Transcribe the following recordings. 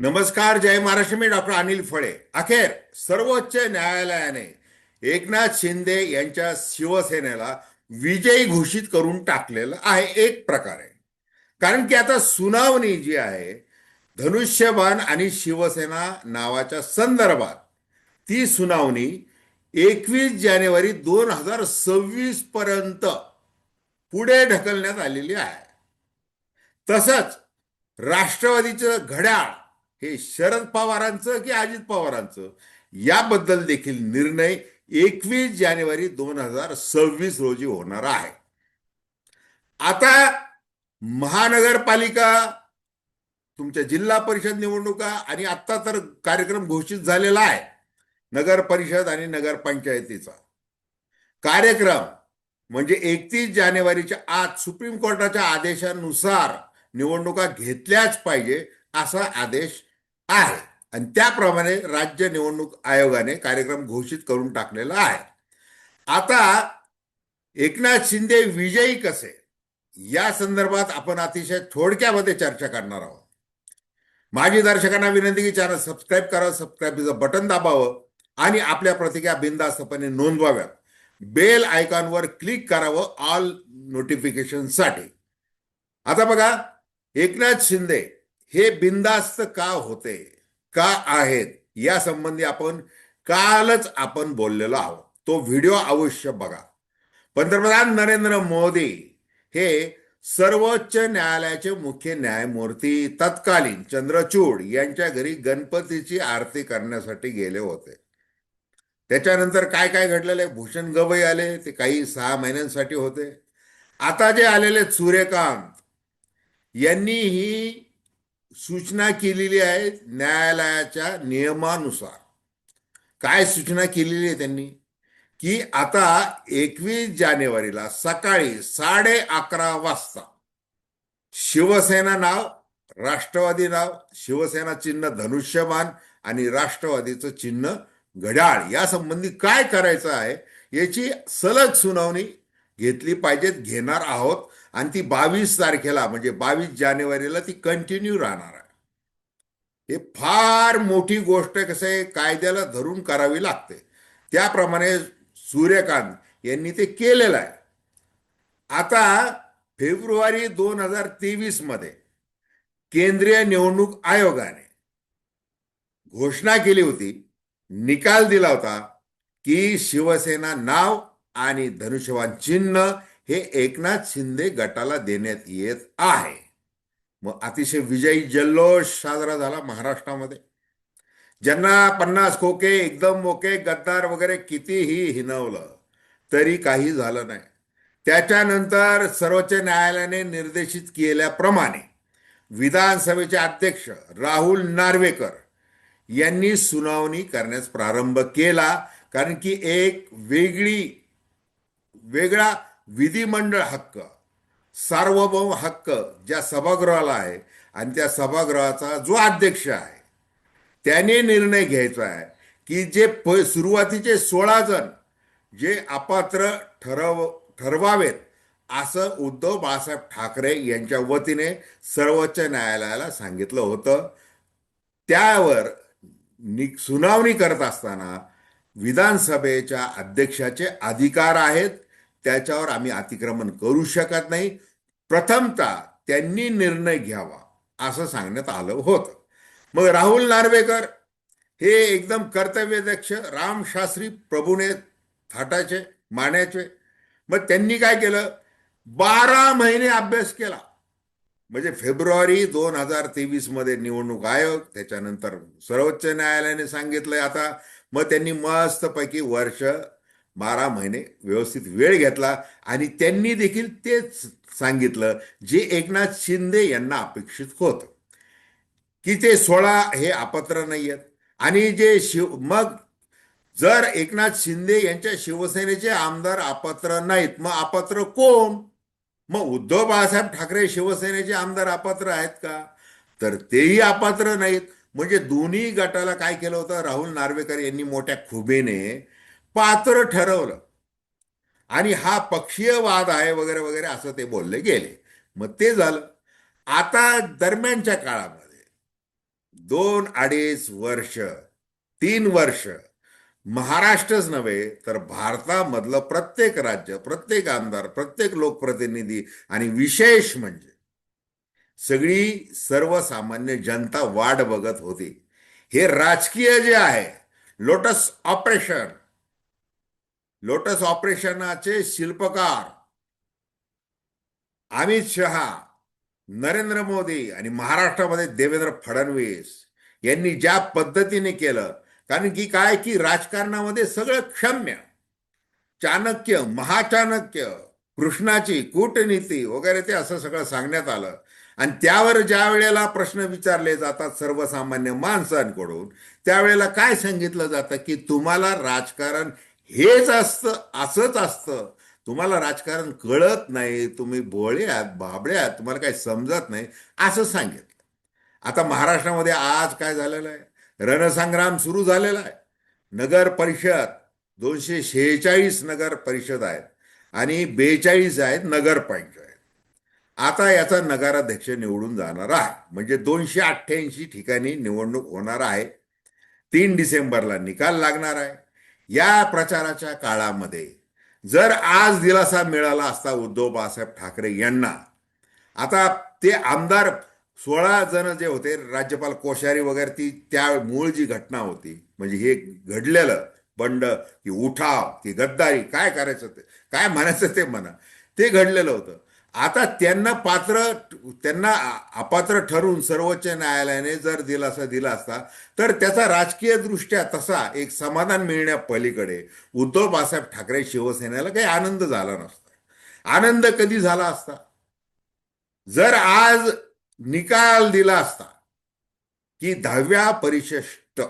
नमस्कार जय महाराष्ट्र. मी डॉक्टर अनिल फळे. अखेर सर्वोच्च न्यायालयाने एकनाथ शिंदे यांच्या शिवसेनेला विजयी घोषित करून टाकलेलं आहे. एक प्रकारे. कारण की आता सुनावणी जी आहे धनुष्यबाण आणि शिवसेना नावाच्या संदर्भात ती सुनावणी एकवीस जानेवारी दोन हजार सव्वीस पर्यंत पुढे ढकलण्यात आलेली आहे. तसंच राष्ट्रवादीचं घड्याळ हे शरद पवारांचं की अजित पवारांचं? याबद्दल देखील निर्णय एकवीस जानेवारी दोन हजार सव्वीस रोजी होणार आहे. आता महानगरपालिका तुमच्या जिल्हा परिषद निवडणुका आणि आत्ता तर कार्यक्रम घोषित झालेला आहे. नगर परिषद आणि नगरपंचायतीचा कार्यक्रम म्हणजे एकतीस जानेवारीच्या आज सुप्रीम कोर्टाच्या आदेशानुसार निवडणुका घेतल्याच पाहिजे असा आदेश आहे. आणि त्याप्रमाणे राज्य निवडणूक आयोगाने कार्यक्रम घोषित करून टाकलेला आहे. आता एकनाथ शिंदे विजयी कसे? या संदर्भात आपण अतिशय थोडक्यामध्ये चर्चा करणार आहोत. माझी दर्शकांना विनंती की चॅनल सबस्क्राईब करा सबस्क्राईबचं बटन दाबावं आणि आपल्या प्रतिक्रिया बिनधास्तपणे नोंदवाव्यात. बेल आयकॉनवर क्लिक करावं ऑल नोटिफिकेशनसाठी आता बघा एकनाथ शिंदे हे बिंदास्त का होते? का आहेत? या संबंधी आपण कालच आपण बोललेलो आहोत. तो व्हिडिओ अवश्य बघा. पंतप्रधान नरेंद्र मोदी हे सर्वोच्च न्यायालयाचे मुख्य न्यायमूर्ती तत्कालीन चंद्रचूड यांच्या घरी गणपतीची आरती करण्यासाठी गेले होते. त्याच्यानंतर काय काय घडलेलं? आहे भूषण गवई आले ते काही सहा महिन्यांसाठी होते. आता जे आलेले सूर्यकांत यांनी ही सूचना केलेली आहे न्यायालयाच्या नियमानुसार. काय सूचना केलेली आहे त्यांनी? की आता एकवीस जानेवारीला सकाळी साडे अकरा वाजता शिवसेना नाव राष्ट्रवादी नाव शिवसेना चिन्ह धनुष्यबाण आणि राष्ट्रवादीचं चिन्ह घड्याळ या संबंधी काय करायचं आहे याची सलग सुनावणी घेतली पाहिजेत घेणार आहोत. आणि ती बावीस तारखेला म्हणजे बावीस जानेवारीला ती कंटिन्यू राहणार आहे. हे फार मोठी गोष्ट कसं आहे कायद्याला धरून करावी लागते. त्याप्रमाणे सूर्यकांत यांनी ते केलेलं आहे. आता फेब्रुवारी दोन हजार तेवीसमध्ये केंद्रीय निवडणूक आयोगाने घोषणा केली होती निकाल दिला होता की शिवसेना नाव आणि धनुष्यवान चिन्ह हे एकनाथ शिंदे गटाला देण्यात येत आहे. मग अतिशय विजयी जल्लोष साजरा झाला महाराष्ट्रामध्ये. ज्यांना पन्नास खोके एकदम ओके गद्दार वगैरे कितीही हिनवलं तरी काही झालं नाही. त्याच्यानंतर सर्वोच्च न्यायालयाने निर्देशित केल्याप्रमाणे विधानसभेचे अध्यक्ष राहुल नार्वेकर यांनी सुनावणी करण्यास प्रारंभ केला. कारण की एक वेगळी वेगळा विधिमंडळ हक्क सार्वभौम हक्क ज्या सभागृहाला आहे आणि त्या सभागृहाचा जो अध्यक्ष आहे त्याने निर्णय घ्यायचा आहे की जे प सुरुवातीचे सोळा जण जे अपात्र ठरव ठरवावेत असं उद्धव बाळासाहेब ठाकरे यांच्या वतीने सर्वोच्च न्यायालयाला सांगितलं होतं. त्यावर नि सुनावणी करत असताना विधानसभेच्या अध्यक्षाचे अधिकार आहेत त्याच्यावर आम्ही अतिक्रमण करू शकत नाही. प्रथमतः त्यांनी निर्णय घ्यावा असं सांगण्यात आलं होतं. मग राहुल नार्वेकर हे एकदम कर्तव्यदक्ष रामशास्त्री प्रभूने थाटाचे माण्याचे मग त्यांनी काय केलं? बारा महिने अभ्यास केला. म्हणजे फेब्रुवारी दोन हजार तेवीसमध्ये निवडणूक आयोग त्याच्यानंतर सर्वोच्च न्यायालयाने सांगितलंय आता. मग त्यांनी मस्तपैकी वर्ष बारा महिने व्यवस्थित वेळ घेतला आणि त्यांनी देखील तेच सांगितलं जे एकनाथ शिंदे यांना अपेक्षित होतं. की ते सोळा हे अपत्र नाही आहेत आणि जे शिव मग जर एकनाथ शिंदे यांच्या शिवसेनेचे आमदार अपात्र नाहीत मग अपात्र कोण? मग उद्धव बाळासाहेब ठाकरे शिवसेनेचे आमदार अपात्र आहेत का? तर तेही अपात्र नाहीत. म्हणजे दोन्ही गटाला काय केलं होतं? राहुल नार्वेकर यांनी मोठ्या खुबेने पात्र ठरवलं. आणि हा पक्षीय वाद आहे वगैरे वगैरे असं ते बोलले गेले. मग ते झालं. आता दरम्यानच्या काळामध्ये दोन अडीच वर्ष तीन वर्ष महाराष्ट्रच नव्हे तर भारतामधलं प्रत्येक राज्य प्रत्येक आमदार प्रत्येक लोकप्रतिनिधी आणि विशेष म्हणजे सगळी सर्वसामान्य जनता वाट बघत होती. हे राजकीय जे आहे लोटस ऑपरेशन लोटस ऑपरेशनाचे शिल्पकार अमित शहा नरेंद्र मोदी आणि महाराष्ट्रामध्ये देवेंद्र फडणवीस यांनी ज्या पद्धतीने केलं कारण की काय की राजकारणामध्ये सगळं क्षम्य चाणक्य महाचाणक्य कृष्णाची कूटनीती वगैरे ते असं सगळं सांगण्यात आलं. आणि त्यावर ज्या वेळेला प्रश्न विचारले जातात सर्वसामान्य माणसांकडून त्यावेळेला काय सांगितलं जातं की तुम्हाला राजकारण हेच असतं असंच असतं. तुम्हाला राजकारण कळत नाही तुम्ही भोळे आहात बाबळे आहात तुम्हाला काही समजत नाही असं सांगितलं. आता महाराष्ट्रामध्ये आज काय झालेलं आहे? रणसंग्राम सुरू झालेला आहे. नगर परिषद दोनशे शेहेचाळीस नगर परिषद आहेत आणि बेचाळीस आहेत नगरपंचायत आता याचा नगराध्यक्ष निवडून जाणार आहे. म्हणजे दोनशे अठ्ठ्याऐंशी ठिकाणी निवडणूक होणार आहे. तीन डिसेंबरला निकाल लागणार आहे. या प्रचाराच्या काळामध्ये जर आज दिलासा मिळाला असता उद्धव बाळासाहेब ठाकरे यांना आता ते आमदार सोळा जण जे होते राज्यपाल कोश्यारी वगैरे ती त्या मूळ जी घटना होती म्हणजे हे घडलेलं बंड की उठाव की गद्दारी काय करायचं ते काय म्हणायचं ते म्हणा ते घडलेलं होतं. आता त्यांना पात्र त्यांना अपात्र ठरवून सर्वोच्च न्यायालयाने जर दिलासा दिला असता तर त्याचा राजकीय दृष्ट्या तसा एक समाधान मिळण्या पलीकडे उद्धव बाळासाहेब ठाकरे शिवसेनेला काही आनंद झाला नसता. आनंद कधी झाला असता? जर आज निकाल दिला असता की दहाव्या परिशिष्ट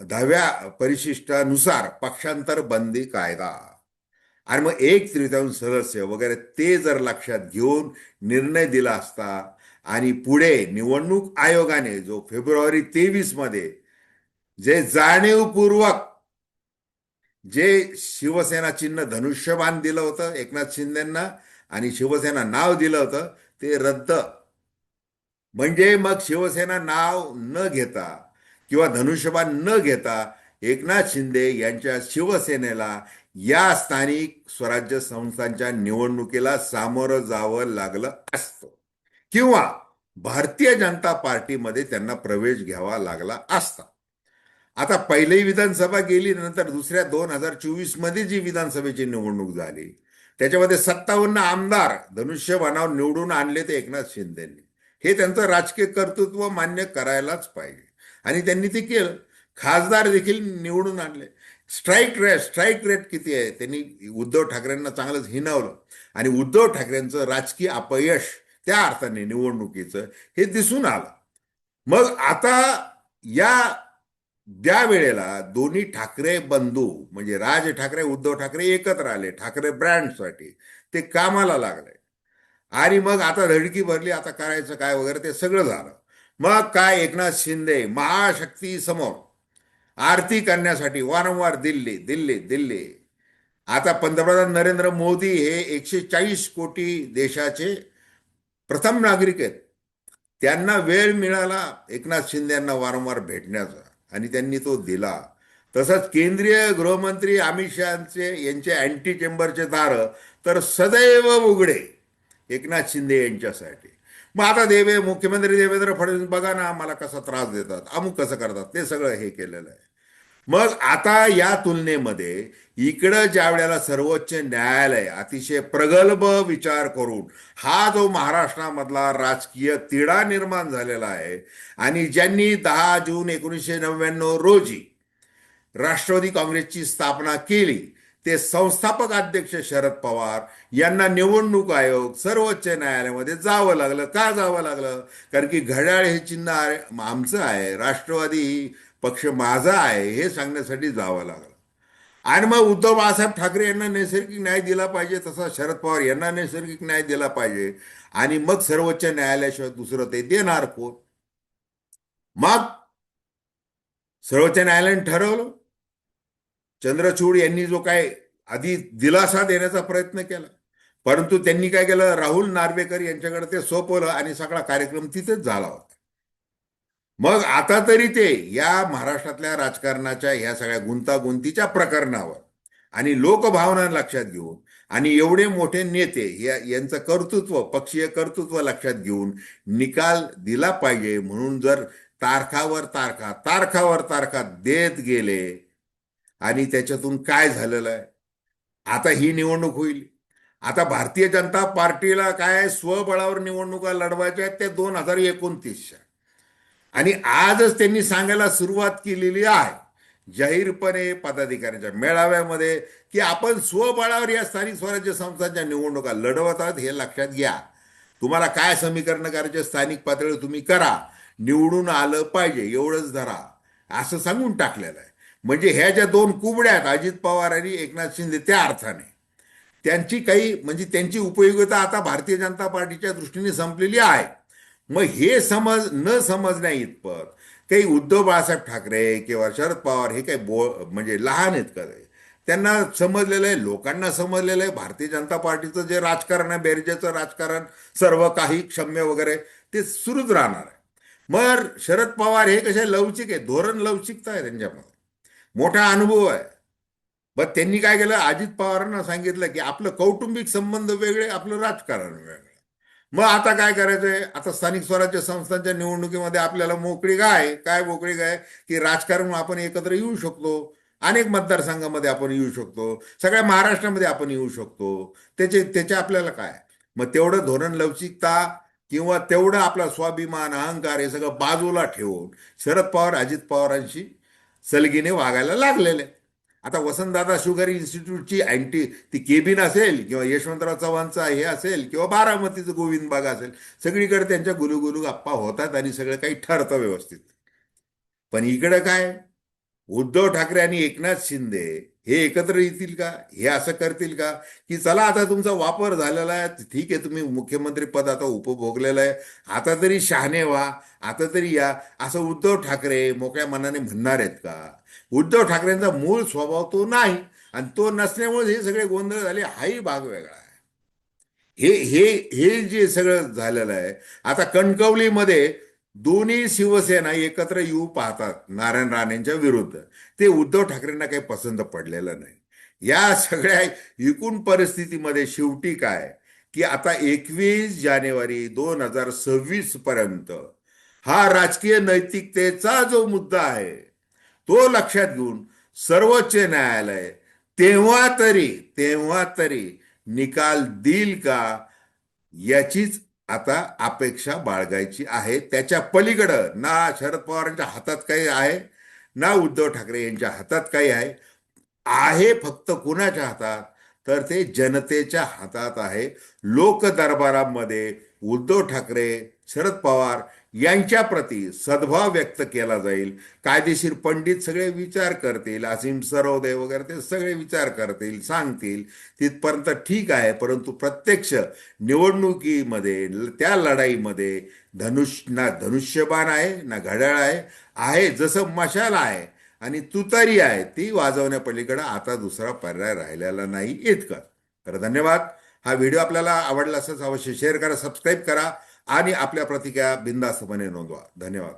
दहाव्या परिशिष्टानुसार पक्षांतर बंदी कायदा आणि मग एक तृतीयांश सदस्य वगैरे ते जर लक्षात घेऊन निर्णय दिला असता आणि पुढे निवडणूक आयोगाने जो फेब्रुवारी तेवीसमध्ये जे जाणीवपूर्वक जे शिवसेना चिन्ह धनुष्यबाण दिलं होतं एकनाथ शिंदेंना आणि शिवसेना नाव दिलं होतं ते रद्द. म्हणजे मग शिवसेना नाव न घेता किंवा धनुष्यबाण न घेता एकनाथ शिंदे यांच्या शिवसेनेला या स्थानिक स्वराज्य संस्थांच्या निवडणुकीला सामोरं जावं लागलं असतं. किंवा भारतीय जनता पार्टीमध्ये त्यांना प्रवेश घ्यावा लागला असता. आता पहिली विधानसभा गेली नंतर दुसऱ्या दोन हजार चोवीसमध्ये जी विधानसभेची निवडणूक झाली त्याच्यामध्ये सत्तावन्न आमदार धनुष्यबाणावर निवडून आणले ते एकनाथ शिंदेंनी. हे त्यांचं राजकीय कर्तृत्व मान्य करायलाच पाहिजे. आणि त्यांनी ते केलं. खासदार देखील निवडून आणले. स्ट्राईक रेट स्ट्राईक रेट किती आहे? त्यांनी उद्धव ठाकरेंना चांगलंच हिनवलं. आणि उद्धव ठाकरेंचं राजकीय अपयश त्या अर्थाने निवडणुकीचं हे दिसून आलं. मग आता या ज्या वेळेला दोन्ही ठाकरे बंधू म्हणजे राज ठाकरे उद्धव ठाकरे एकत्र आले ठाकरे ब्रँडसाठी. ते कामाला लागले. आणि मग आता धडकी भरली आता करायचं काय वगैरे ते सगळं झालं. मग काय एकनाथ शिंदे महाशक्ती समोर आरती करण्यासाठी वारंवार दिल्ली दिल्ली दिल्ली. आता पंतप्रधान नरेंद्र मोदी हे एकशे चाळीस कोटी देशाचे प्रथम नागरिक आहेत. त्यांना वेळ मिळाला एकनाथ शिंदे यांना वारंवार भेटण्याचा आणि त्यांनी तो दिला. तसंच केंद्रीय गृहमंत्री अमित शहाचे यांचे अँटी चेंबरचे दार तर सदैव उघडे एकनाथ शिंदे यांच्यासाठी. मग आता देवे मुख्यमंत्री देवेंद्र फडणवीस बघा ना आम्हाला कसा त्रास देतात. अमुक कसं करतात? ते सगळं हे केलेलं आहे. मग आता या तुलनेमध्ये इकडं ज्या वेळेला सर्वोच्च न्यायालय अतिशय प्रगल्भ विचार करून हा जो महाराष्ट्रामधला राजकीय तिढा निर्माण झालेला आहे आणि ज्यांनी दहा जून एकोणीसशे नव्याण्णव रोजी राष्ट्रवादी काँग्रेसची स्थापना केली ते संस्थापक अध्यक्ष शरद पवार यांना निवडणूक आयोग सर्वोच्च न्यायालयामध्ये जावं लागलं. का जावं लागलं? कारण की घड्याळ हे चिन्ह आमचं आहे राष्ट्रवादी पक्ष माझा आहे हे सांगण्यासाठी जावं लागलं. आणि मग उद्धव बाळासाहेब ठाकरे यांना नैसर्गिक न्याय दिला पाहिजे तसा शरद पवार यांना नैसर्गिक न्याय दिला पाहिजे. आणि मग सर्वोच्च न्यायालयाशिवाय दुसरं ते देणार कोण? मग सर्वोच्च न्यायालयाने ठरवलं. चंद्रचूड यांनी जो काय आधी दिलासा देण्याचा प्रयत्न केला. परंतु त्यांनी काय केलं? राहुल नार्वेकर यांच्याकडे ते सोपवलं आणि सगळा कार्यक्रम तिथेच झाला होता. मग आता तरी ते या महाराष्ट्रातल्या राजकारणाच्या ह्या सगळ्या गुंतागुंतीच्या प्रकरणावर आणि लोकभावना लक्षात घेऊन आणि एवढे मोठे नेते या यांचं कर्तृत्व पक्षीय कर्तृत्व लक्षात घेऊन निकाल दिला पाहिजे म्हणून जर तारखावर तारखा तारखावर तारखा देत गेले आणि त्याच्यातून काय झालेलं आहे? आता ही निवडणूक होईल. आता भारतीय जनता पार्टीला काय स्वबळावर निवडणुका लढवायच्या आहेत ते दोन हजार एकोणतीसच्या. आणि आजच त्यांनी सांगायला सुरुवात केलेली आहे जाहीरपणे पदाधिकाऱ्यांच्या मेळाव्यामध्ये की आपण स्वबळावर या स्थानिक स्वराज्य संस्थांच्या निवडणुका लढवत आहात हे लक्षात घ्या. तुम्हाला काय समीकरण करायचे स्थानिक पातळीवर तुम्ही करा. निवडून आलं पाहिजे एवढंच धरा. असं सांगून टाकलेलं आहे. म्हणजे ह्या ज्या दोन कुबड्या आहेत अजित पवार आणि एकनाथ शिंदे त्या अर्थाने. त्यांची काही म्हणजे त्यांची उपयोगिता आता भारतीय जनता पार्टीच्या दृष्टीने संपलेली आहे. मग हे समज न समजण्या इतपत काही उद्धव बाळासाहेब ठाकरे किंवा शरद पवार हे काही बो म्हणजे लहान आहेत का त्यांना समजलेलं आहे लोकांना समजलेलं आहे भारतीय जनता पार्टीचं जे राजकारण आहे बेरजेचं राजकारण सर्व काही क्षम्य वगैरे ते सुरूच राहणार आहे. मग शरद पवार हे कसे लवचिक आहे धोरण लवचिकता आहे त्यांच्यामध्ये. मोठा अनुभव आहे. मग त्यांनी काय केलं? अजित पवारांना सांगितलं की आपलं कौटुंबिक संबंध वेगळे आपलं राजकारण वेगळं. मग आता काय करायचंय? आता स्थानिक स्वराज्य संस्थांच्या निवडणुकीमध्ये आपल्याला मोकळी काय? काय मोकळी काय? की राजकारण आपण एकत्र येऊ शकतो. अनेक मतदारसंघामध्ये आपण येऊ शकतो. सगळ्या महाराष्ट्रामध्ये आपण येऊ शकतो. त्याचे त्याचे आपल्याला काय? मग तेवढं धोरण लवचिकता किंवा तेवढं आपला स्वाभिमान अहंकार हे सगळं बाजूला ठेवून शरद पवार अजित पवारांशी सलगीने वागायला लागलेले. आता वसंतदादा शुगर इन्स्टिट्यूटची अँटी ती केबिन असेल किंवा यशवंतराव चव्हाणचा हे असेल किंवा बारामतीचं गोविंद बाग असेल सगळीकडे त्यांच्या गुलुगुलू गप्पा होतात आणि सगळं काही ठरतं व्यवस्थित. पण इकडं काय? उद्धव ठाकरे आणि एकनाथ शिंदे हे एकत्र येतील का? हे असं करतील का? की चला आता तुमचा वापर झालेला आहे ठीक आहे तुम्ही मुख्यमंत्री पद आता उपभोगलेलं आहे. आता तरी शहाणे व्हा आता तरी या. असं उद्धव ठाकरे मोकळ्या मनाने म्हणणार आहेत का? उद्धव ठाकरेंचा मूळ स्वभाव तो नाही आणि तो नसल्यामुळे हे सगळे गोंधळ झाले. हाही भाग वेगळा आहे. हे हे हे जे सगळं झालेलं आहे आता कणकवलीमध्ये दोन्ही शिवसेना एकत्र येऊ पाहतात नारायण राणेंच्या विरुद्ध. ते उद्धव ठाकरेंना काही पसंत पडलेलं नाही. या सगळ्या एकूण परिस्थितीमध्ये शेवटी काय? की आता एकवीस जानेवारी दोन हजार सव्वीस पर्यंत हा राजकीय नैतिकतेचा जो मुद्दा आहे तो लक्षात घेऊन सर्वोच्च न्यायालय तेव्हा तरी तेव्हा तरी निकाल देईल का याचीच आता अपेक्षा बाळगायची आहे. त्याच्या पलीकडं ना शरद पवारांच्या हातात काही आहे ना उद्धव ठाकरे यांच्या हातात काही आहे. आहे फक्त कुणाच्या हातात? तर ते जनतेच्या हातात आहे. लोक दरबारामध्ये उद्धव ठाकरे शरद पवार यांच्या प्रती सद्भाव व्यक्त केला जाईल. कायदेशीर पंडित सगळे विचार करतील असीम सरोदय वगैरे ते सगळे विचार करतील सांगतील. तिथपर्यंत ठीक आहे परंतु प्रत्यक्ष निवडणुकीमध्ये त्या लढाईमध्ये धनुष ना धनुष्यबाण आहे ना घड्याळ आहे आहे जसं मशाल आहे आणि तुतारी आहे ती वाजवण्यापलीकडे आता दुसरा पर्याय राहिलेला नाही इतकं. तर धन्यवाद. हा व्हिडिओ आपल्याला आवडला असंच अवश्य शेअर करा सबस्क्राईब करा. आणि आपल्या प्रतिक्रिया बिंदास्तपणे नोंदवा. धन्यवाद.